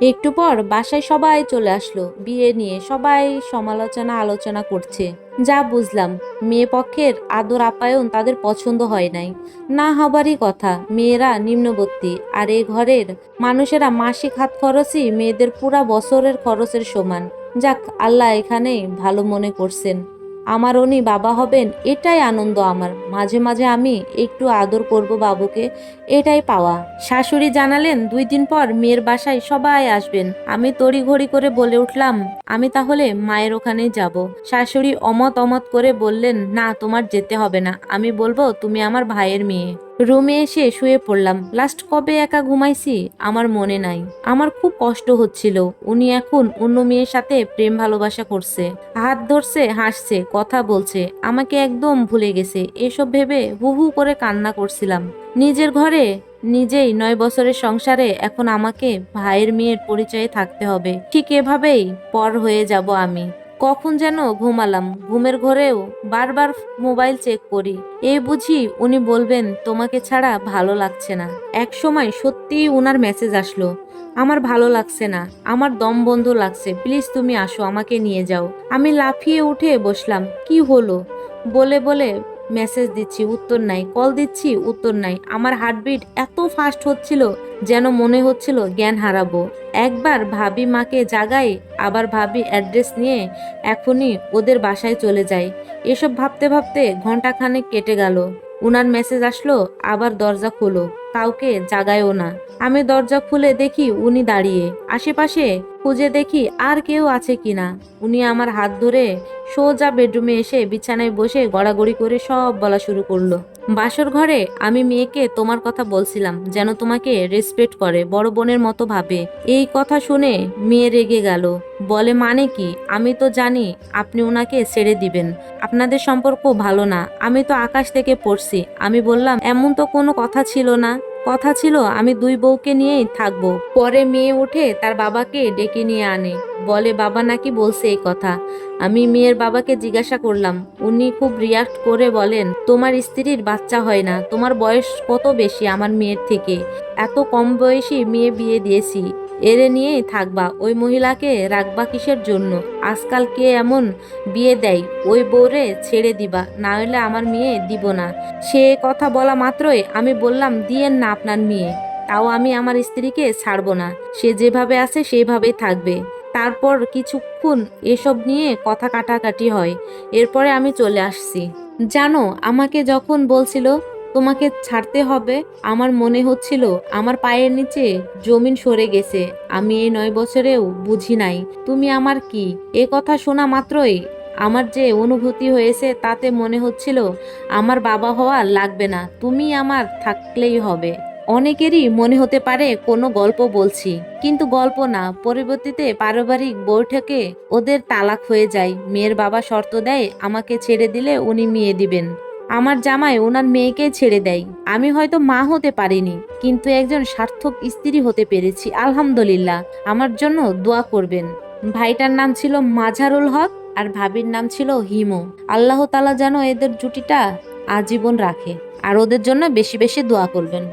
একটু পর বাসায় সবাই চলে আসলো। বিয়ে নিয়ে সবাই সমালোচনা আলোচনা করছে। যা বুঝলাম, মেয়ে পক্ষের আদর আপ্যায়ন তাদের পছন্দ হয় নাই। না হবারই কথা, মেয়েরা নিম্নবর্তী, আর এ ঘরের মানুষেরা মাসিক হাত খরচই মেয়েদের পুরা বছরের খরচের সমান। যাক, আল্লাহ এখানে ভালো মনে করছেন। আমার উনি বাবা হবেন, এটাই আনন্দ আমার। মাঝে মাঝে আমি একটু আদর করব বাবুকে, এটাই পাওয়া। শাশুড়ি জানালেন, দুই দিন পর মেয়ের বাসায় সবাই আসবেন। আমি তড়িঘড়ি করে বলে উঠলাম, আমি তাহলে মায়ের ওখানে যাব। শাশুড়ি অমত অমত করে বললেন, না, তোমার যেতে হবে না। আমি বলব, তুমি আমার ভাইয়ের মেয়ে। রুমে এসে শুয়ে পড়লাম। লাস্ট কবে একা ঘুমাইছি আমার মনে নাই। আমার খুব কষ্ট হচ্ছিল। উনি এখন অন্য মেয়ের সাথে প্রেম ভালোবাসা করছে। হাত ধরছে, হাসছে, কথা বলছে। আমাকে একদম ভুলে গেছে। এসব ভেবে হু হু করে কান্না করছিলাম। নিজের ঘরে, নিজেই নয় বছরের সংসারে এখন আমাকে ভাইয়ের মেয়ের পরিচয়ে থাকতে হবে। ঠিক এভাবেই পর হয়ে যাব আমি। কখন যেন ঘুমালাম। ঘুমের ঘরেও বারবার মোবাইল চেক করি। এ বুঝি উনি বলবেন, তোমাকে ছাড়া ভালো লাগছে না। এক সময় সত্যিই উনার মেসেজ আসলো, আমার ভালো লাগছে না, আমার দম বন্ধ লাগছে প্লিজ তুমি আসো, আমাকে নিয়ে যাও। আমি লাফিয়ে উঠে বসলাম, কি হলো? বলে বলে মেসেজ দিচ্ছি, উত্তর নাই। কল দিচ্ছি, উত্তর নাই। আমার হার্টবিট এত ফাস্ট হচ্ছিল যেন মনে হচ্ছিল জ্ঞান হারাবো। একবার ভাবি মাকে জাগাই, আবার ভাবি অ্যাড্রেস নিয়ে এখনই ওদের বাসায় চলে যাই। এসব ভাবতে ভাবতে ঘন্টাখানেক কেটে গেল। উনার মেসেজ আসলো, আবার দরজা খোলো। কাউকে জাগায়ও না। আমি দরজা খুলে দেখি উনি দাঁড়িয়ে। আশেপাশে খুঁজে দেখি আর কেউ আছে কিনা। উনি আমার হাত ধরে সোজা বেডরুমে এসে বিছানায় বসে গড়াগড়ি করে সব বলা শুরু করল। বাসর ঘরে আমি মেয়েকে তোমার কথা বলছিলাম, যেন তোমাকে রেসপেক্ট করে, বড় বোনের মতো ভাবে। এই কথা শুনে মেয়ে রেগে গেল। বলে মানে কি? আমি তো জানি আপনি ওনাকে ছেড়ে দিবেন। আপনাদের সম্পর্ক ভালো না। আমি তো আকাশ থেকে পড়ছি। আমি বললাম, এমন তো কোনো কথা ছিল না? কথা ছিল, আমি দুই বউকে নিয়েই থাকব। পরে মেয়ে উঠে তার বাবাকে ডেকে নিয়ে আনে। বলে, বাবা নাকি বলছে এই কথা। আমি মেয়ের বাবাকে জিজ্ঞাসা করলাম। উনি খুব রিয়াক্ট করে বলেন, তোমার স্ত্রীর বাচ্চা হয় না। তোমার বয়স কত বেশি আমার মেয়ের থেকে? এত কম বয়সী মেয়ে বিয়ে দিয়েছি। এরে নিয়েই থাকবা। ওই মহিলাকে রাখবা কিসের জন্য? আজকাল কে এমন বিয়ে দেয়? ওই বউরে ছেড়ে দিবা, না হলে আমার মেয়ে দিব না। সে কথা বলা মাত্রই আমি বললাম, দিয়েন না আপনার মেয়ে। তাও আমি আমার স্ত্রীকে ছাড়ব না। সে যেভাবে আছে সেইভাবেই থাকবে। তারপর কিছুক্ষণ এসব নিয়ে কথা কাটাকাটি হয়। এরপরে আমি চলে আসছি। জানো, আমাকে যখন বলছিল তোমাকে ছাড়তে হবে। আমার মনে হচ্ছিল আমার পায়ের নিচে জমিন সরে গেছে। আমি এই নয় বছরেও বুঝি নাই, তুমি আমার কি? এ কথা শোনা মাত্রই আমার যে অনুভূতি হয়েছে তাতে মনে হচ্ছিল আমার বাবা হওয়া লাগবে না, তুমি আমার থাকলেই হবে। অনেকেরই মনে হতে পারে কোনো গল্প বলছি, কিন্তু গল্প না, পরবর্তীতে পারিবারিক বৈঠকে ওদের তালাক হয়ে যায়। মেয়ের বাবা শর্ত দেয়, আমাকে ছেড়ে দিলে উনি মেয়ে দিবেন। আমার জামাই ওনার মেয়েকে ছেড়ে দেয়। আমি হয়তো মা হতে পারিনি, কিন্তু একজন সার্থক স্ত্রী হতে পেরেছি, আলহামদুলিল্লাহ। আমার জন্য দোয়া করবেন। ভাইটার নাম ছিল মাঝারুল হক আর ভাবির নাম ছিল হিমো। আল্লাহ তালা যেন এদের জুটিটা আজীবন রাখে আর ওদের জন্য বেশি বেশি দোয়া করবেন।